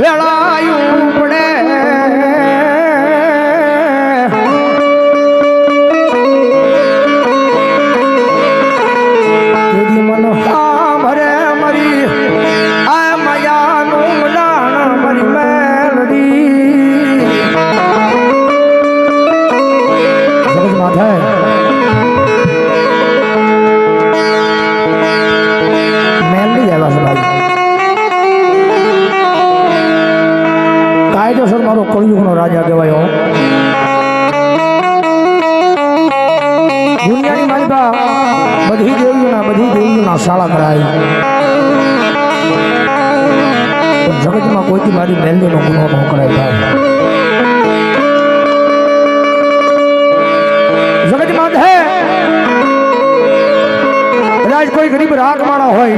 વેળાયું દુનિયાની મારી બા, બધી દેવીઓના બધી દેવીઓના શાળા કરાય. જગતમાં કોઈથી મારી મેલડીનો ગુનો ન કરાય થાય જગતમાં કોઈ ગરીબ રાગ માળા હોય.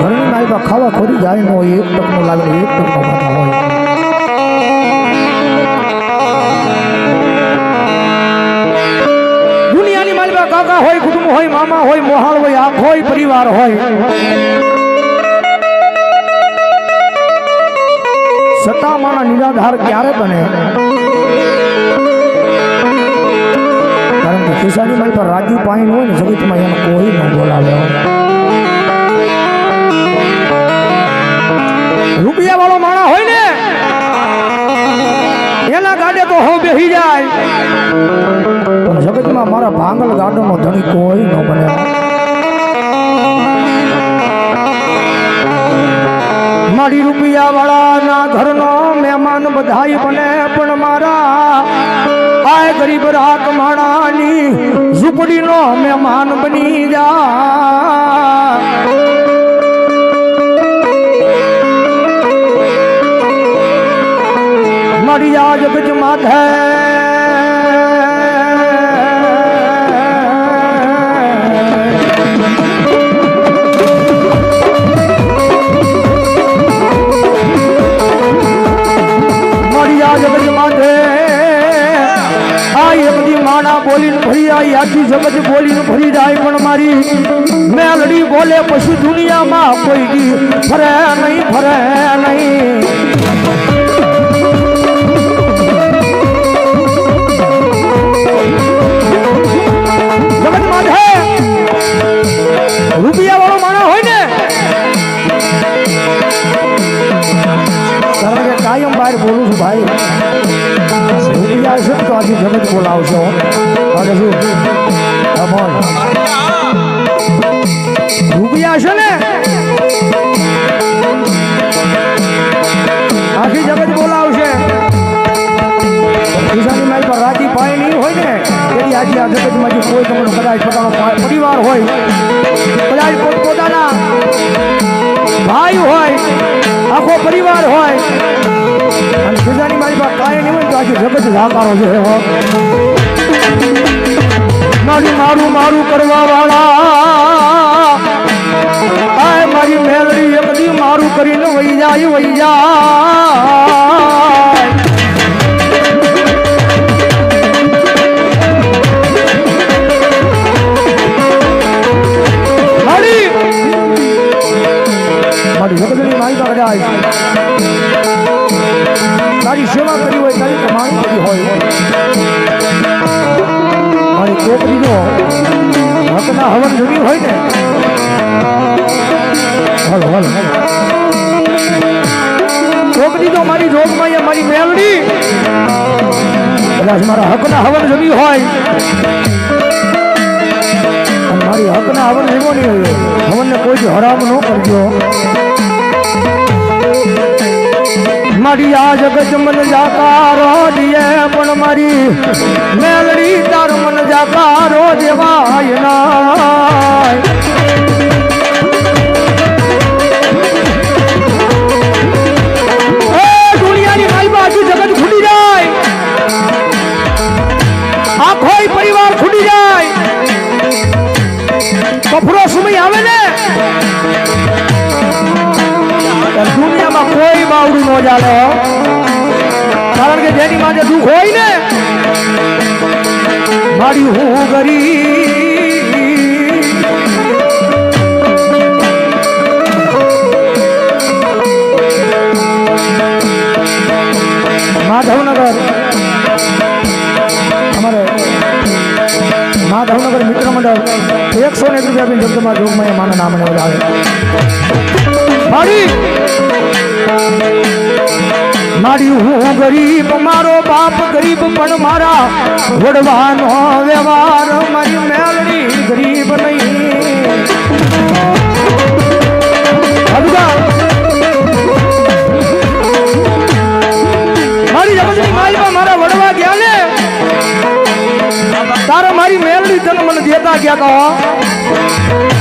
ઘરની મારી ખાવા ખોરી જાય ન હોય, એક ટકનો લાગે, એક ટકનો હોય. કાકા હોય, કુટુંબ હોય, મામા હોય, મોહાળ હોય આખો હોય પરિવાર હોય. સત્તા સત્તામાના નિરાધાર ક્યારે બને? કારણ કે ખિસ્સાની મારી પર રાજુ પાણી હોય ને, જગતમાં એને કોઈ ન બોલાવે. રૂપિયા વાળો માણા હોય ને, એના ગાડે તો હું બેસી જાય. પણ મારા ભાંગલ ગાર્ડનનો ધણી કોઈ બોલીને ભરી આવી આખી જગત બોલીને ભરી જાય પણ મારી. મેલડી બોલે પછી દુનિયામાં કોઈ ફરે નહીં ફરે નહીં. કાયમ બહાર બોલું છું ભાઈ. રૂપિયા છે તો આજે જગત બોલાવશો અને શું? રૂપિયા છે ને, આખી જગત બોલાવશે. ખિસ્સાની મારી પર રાજી પાય નહીં હોય ને તેથી આજે આ જગતમાંથી કોઈ તમારો કદાચ પોતાનો પરિવાર હોય, કદાચ પોતપોતાના ભાઈ હોય, આખો પરિવાર હોય અને ખિસ્સાની મારી કાંઈ નહીં હોય તો આજે જગત જાકારો છે, હો. મારી મારું કરવા વાળા કાંઈ મારી મેલડી એક બધી મારું કરીને વહી જાય વહી જાય. મારી. જગતની મારી પાસે તારી સેવા કરી હોય તારી કમાણી કરી હોય. મારી કોકરીનો હકના હવન જમી હોય ને. હલો હલો કોકરી તો મારી જોગમાં એ મારી મેલડી. કદાચ મારા હકના હવન જમી હોય. મારી હકના હવન એવો નહીં હવનને કોઈ હરામ ન કરજો. મારી આ જગત મન જાકારો દિયે પણ મારી મેલડી તાર મન જાકારો દેવાય નાય માધવનગર. અમારે માધવનગર મિત્ર મંડળ એકસો ને એક રૂપિયા બી શબ્દમાં જોગમાં માના નામને વધારે માર્યું હું ગરીબ, મારો બાપ ગરીબ, પણ મારા વડવાનો વ્યવહાર મારી મેળડી ગરીબ નહીં. જગતની માલમાં મારા વડવા ગયા ને? તારે મારી મેલડી તને મને દેતા ગયા તા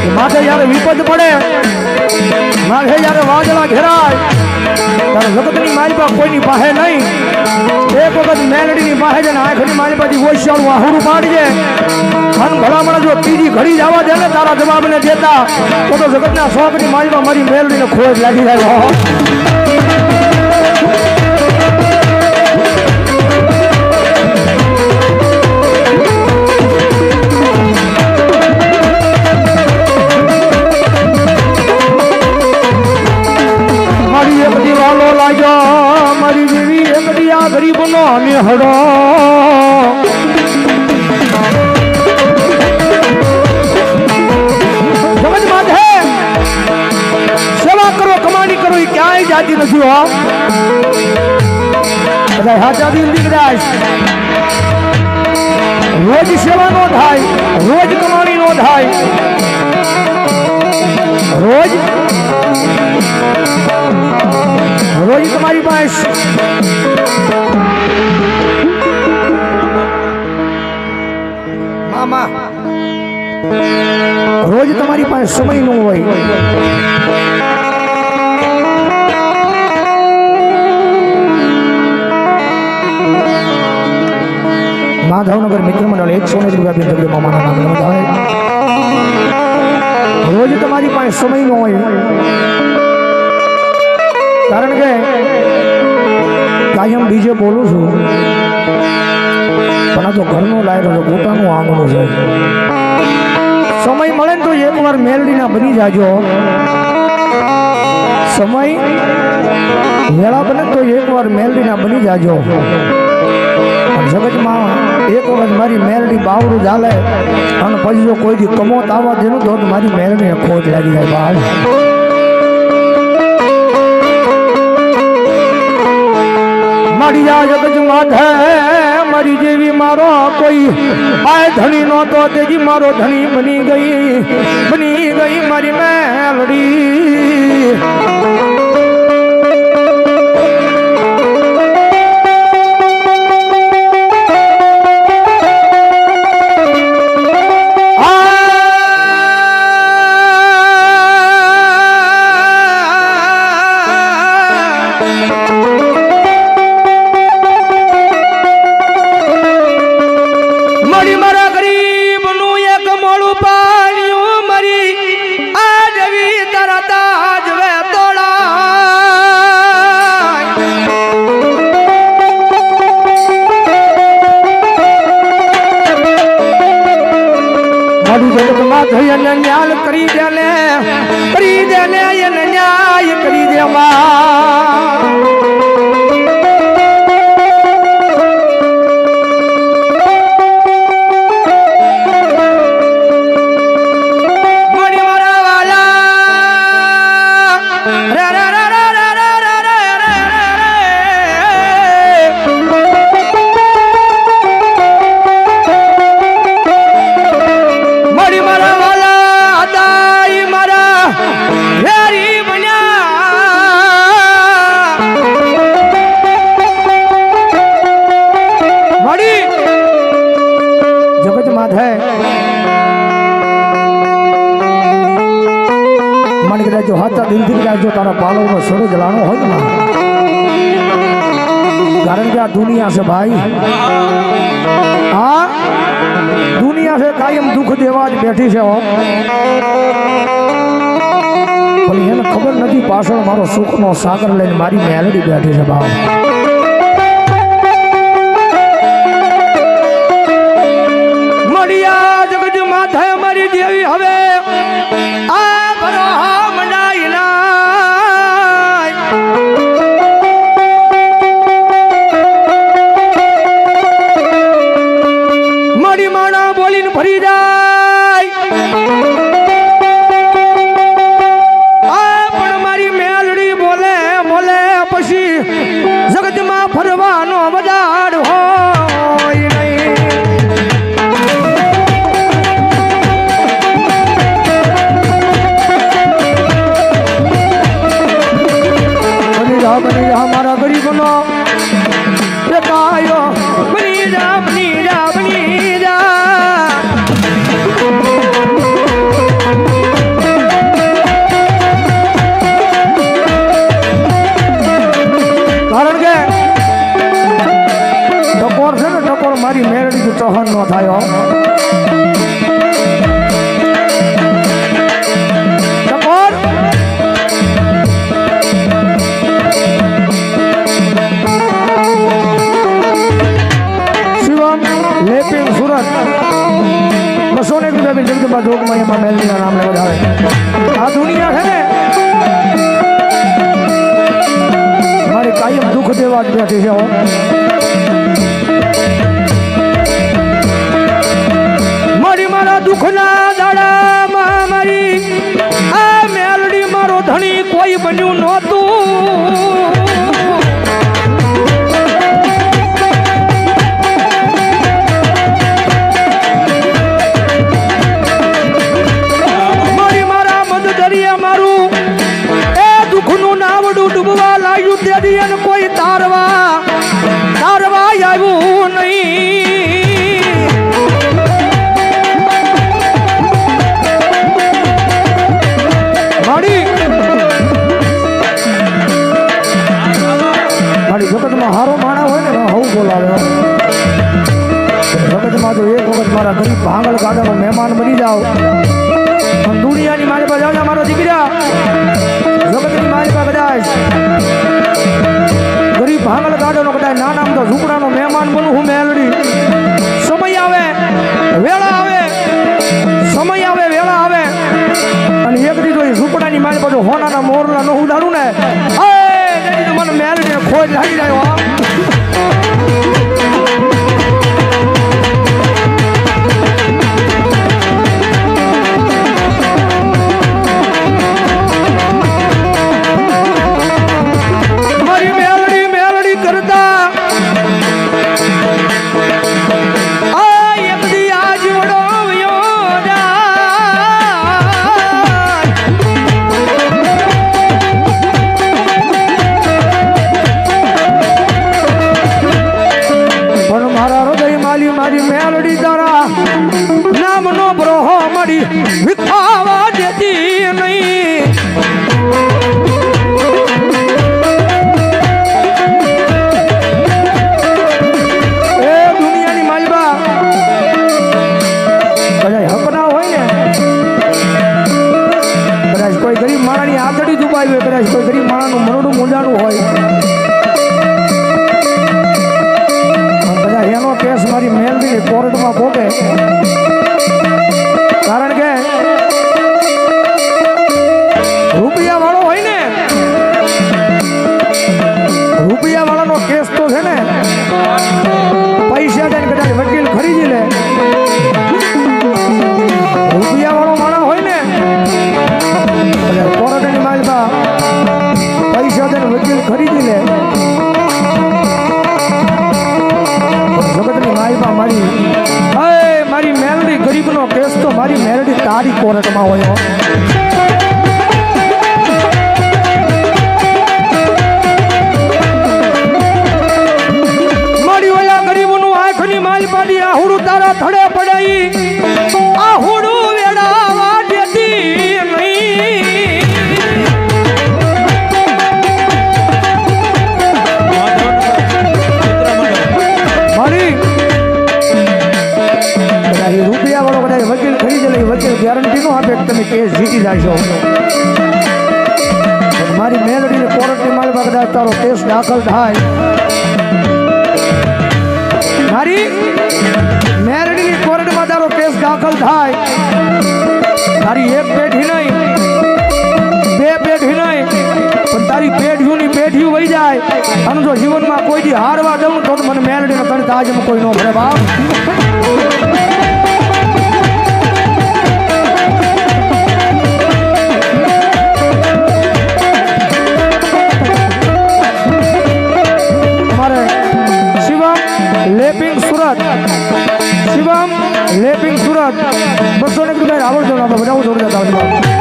કે માથે જયારે વિપદ પડે, માથે જયારે વાદળા ઘેરાય. ત્યારે જગતની માલપા કોઈની પાસે નહીં. એક વખત મેલડીની પાસે જઈને આંખની માલિપાથી ઓશિયાળું આહુરું પાડજે. મન ભલામણ જો ત્રીજી ઘડી જવા દે ને તારા જવાબને દેતા, તો તો જગતના શોખની માલિપા મારી મેલડીને ખોજ લાગી જાય પાસે સમય ન હોય. માધવનગર મિત્ર મંડળ એકસો ને રૂપિયા બિંદુ મામાના નામ નોંધાવે રોજ તમારી પાસે સમય ન હોય. કારણ કે કાયમ બીજે બોલું છું. પણ આ તો ઘરનું લાયરો પોતાનું આંગણું છે. સમય મળે ને તો એકવાર મેલડીના બની જાજો. સમય વેળા બને તો એકવાર મેલડીના બની જાજો. જગતમાં એક વખત મારી મેલડી બાવડું ચાલે અને પછી જો કોઈ દી કમોત આવવા દેનું તો મારી મેલડીને ખોટ લાગી જાય બાળ. મારી આ જગત માથે મારી જેવી મારો કોઈ આ ધણી નહોતો તો તેજી મારો ધણી બની ગઈ બની ગઈ મારી મેલડી. થઈ અને ન્યાલ કરી દે ને કરી દે ને એને ન્યાય કરી દે તારા જલાણો હોય ને કારણ કે આ દુનિયા છે ભાઈ. આ દુનિયા છે કાયમ દુઃખ દેવા જ બેઠી છે એને ખબર નથી પાછળ મારો સુખનો સાગર લઈને મારી મેલડી બેઠી છે ભાવ મળ્યા જગજ માથે મારી દેવી હવે. આ મેલડીના નામને વધારે આ દુનિયા છે ને, મારી કાયમ દુઃખ દેવા જ બેઠી છે મારી મારા દુઃખના તેથી કોઈ તારવા તારવા આવ્યું નહીં મારી મારી જગતમાં હારો હોય ને હવું બોલાવે હો. જગતમાં તો એક વખત મારા ગરીબ ભાંગલ ગાડાનો મહેમાન બની જાઓ દુનિયાની મારી પાસે મારો દીકરા, જગતની મારી પાસે કદાચ ગરીબ ભાંગલ ગાડાનો કદાચ નાના મોટા ઝૂંપડાનો મહેમાન બનું હું મેલડી સમય આવે, વેળા આવે, સમય આવે, વેળા આવે. અને એક દીધો એ ઝૂંપડાની મારી પાસે હોનાના મોરલા નો ઉડાડું ને. તો મને મેલડી ખોજ લાગી જાય આતડી દુબાવી કદાચ કોઈ ગરીબ માણાનું મરડું મોજાનું હોય. કદાચ એનો કેસ મારી મેલડી કોર્ટમાં ભોગે. ખરીદી લે. જગતની માલબા મારી. હે, મારી મેલડી ગરીબનો કેસ તો મારી મેલડી તારી કોર્ટમાં હોય કે જીતી જાશો મારી મેલડીને કોર્ટની માલમાં કદાચ તારો કેસ દાખલ થાય. મારી મેરડીની કોર્ટમાં તારો કેસ દાખલ થાય. તારી એક પેઢી નહીં, બે પેઢી નહીં, પણ તારી પેઢીઓની પેઢીઓ વહી જાય. અને જો જીવનમાં કોઈ દી હારવા દઉં તો મને મેરડીને તને આજે કોઈ નો ભરે બાપ. બસો ને રૂપિયા આવડતો બધા જોડી જતા હોય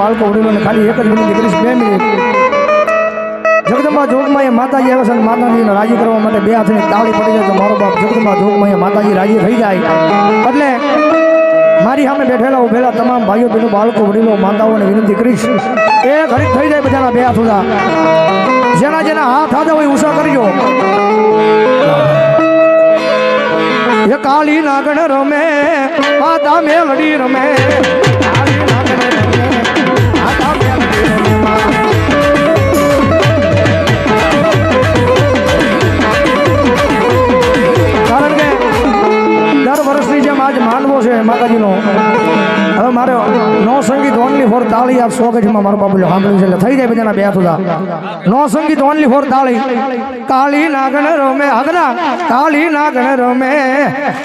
બાળકો વડીલોને ખાલી એક જ વિનંતી કરીશ બે મિનિટ. જગદંબા જોગમાં એ માતાજી આવે છે અને માતાજીને રાજી કરવા માટે બે હાથની તાળી પડી જાય તો મારો બાપ જગદંબા જોગમાં એ માતાજી રાજી થઈ જાય. એટલે મારી સામે બેઠેલા ઉભેલા તમામ ભાઈઓ બહેનો, બાળકો, વડીલો, માતાઓને વિનંતી કરીશ. એ ઘડી થઈ જાય બધાના બે હાથ જેના જેના હાથ હાથે હોય ઉષા કરજો. કાલી નાગણ રમે માતા મેલડી રમે. આ સો ગજમાં મારો બાબુ સાંભળ્યું છે. એટલે થઈ જાય બધાના બે સુધા નો સંગીત ઓનલી ફોર તાળી. કાળી નાગણ રમે હગના કાળી નાગણ રમે.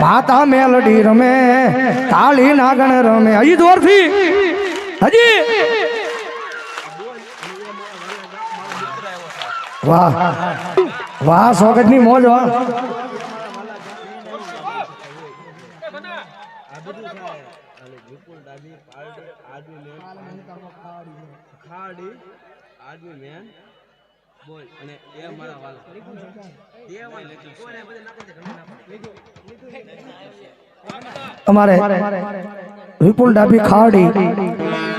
માતા મેલડી રમે. કાળી નાગણ રમે. હજી દોરથી હજી. વાહ. વાહ સોગટની મોજ, વાહ. ખાડી આદમી મેન બોલ. અને એ મારા વાલા. એ વાલા કોને બધે નાખી દે અમારે વિપુલ ડાભી ખાડી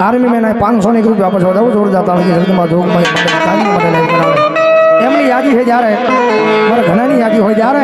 આર્મી મેન પાંચસો ની રૂપિયા આપે છે. બહુ જોરદાર જોગમાં બનાવે. એમની યાદી છે જ્યારે મારા ઘણાની યાદી હોય ત્યારે